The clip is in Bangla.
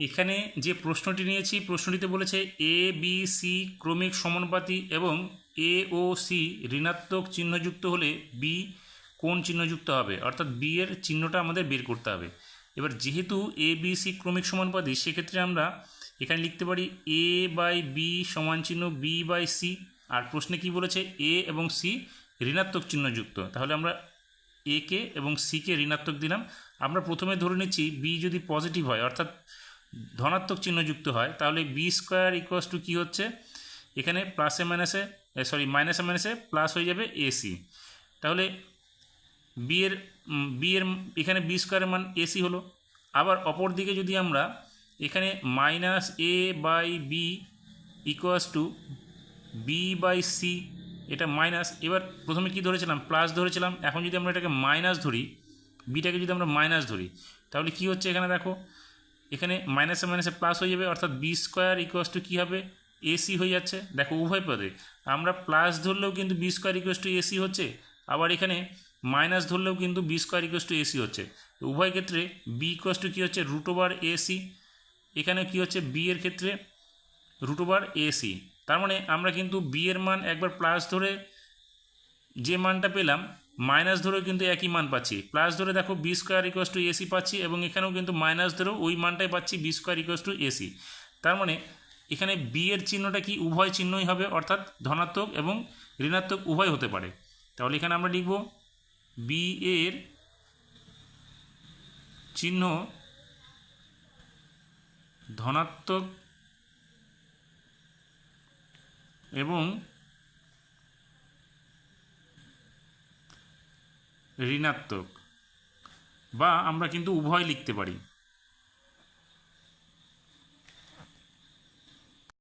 এখানে যে প্রশ্নটি নিয়েছি, প্রশ্নটিতে বলেছে এ বি সি ক্রমিক সমানুপাতি এবং এ ও সি ঋণাত্মক চিহ্নযুক্ত হলে বি কোন চিহ্নযুক্ত হবে? অর্থাৎ বি এর চিহ্নটা আমাদের বের করতে হবে। এবার যেহেতু এ বি সি ক্রমিক সমানুপাতি, সেক্ষেত্রে আমরা এখানে লিখতে পারি এ বাই বি সমান চিহ্ন বি বাই সি আর প্রশ্নে কি বলেছে? এ এবং সি ঋণাত্মক চিহ্নযুক্ত। তাহলে আমরা এ কে এবং সিকে ঋণাত্মক দিলাম। আমরা প্রথমে ধরে নিচ্ছি বি যদি পজিটিভ হয়, অর্থাৎ ধনাত্মক চিহ্নযুক্ত হয়, তাহলে বি স্কোয়ার ইকুয়াস টু কী হচ্ছে? এখানে প্লাসে মাইনাসে সরি মাইনাসে মাইনাসে প্লাস হয়ে যাবে এসি তাহলে বি এর বি এর, এখানে বি স্কোয়ারের মান এসি হলো। আবার অপর দিকে যদি আমরা এখানে minus A by B equals to B by C এটা মাইনাস এবার প্রথমে কি ধরেছিলাম? প্লাস ধরেছিলাম। এখন যদি আমরা এটাকে মাইনাস ধরি বিটাকে যদি আমরা মাইনাস ধরি, তাহলে কি হচ্ছে এখানে দেখো? এখানে মাইনাসে মাইনাসে প্লাস হয়ে যাবে, অর্থাৎ বি স্কোয়ার ইকুয়াস টু কী হবে? এসি হয়ে যাচ্ছে। দেখো, উভয় পদে। আমরা প্লাস ধরলেও কিন্তু B square equals to AC হচ্ছে, আবার এখানে মাইনাস ধরলেও কিন্তু B square equals to AC হচ্ছে। উভয় ক্ষেত্রে বি ইকুয়াস টু কী হচ্ছে? রুট ওভার এসি এখানে কী হচ্ছে? বি এর ক্ষেত্রে রুট ওভার এসি তার মানে আমরা কিন্তু বি এর মান একবার প্লাস ধরে যে মানটা পেলাম মাইনাস ধরেও কিন্তু একই মান পাচ্ছি। প্লাস ধরে দেখো B square equals to AC পাচ্ছি এবং এখানেও কিন্তু মাইনাস ধরেও ওই মানটাই পাচ্ছি B square equals to AC তার মানে এখানে বি এর চিহ্নটা কি উভয় চিহ্নই হবে, অর্থাৎ ধনাত্মক এবং ঋণাত্মক উভয় হতে পারে। তাহলে এখানে আমরা লিখব বি এর চিহ্ন ধনাত্মক এবং ঋণাত্মক বা আমরা কিন্তু উভয় লিখতে পারি।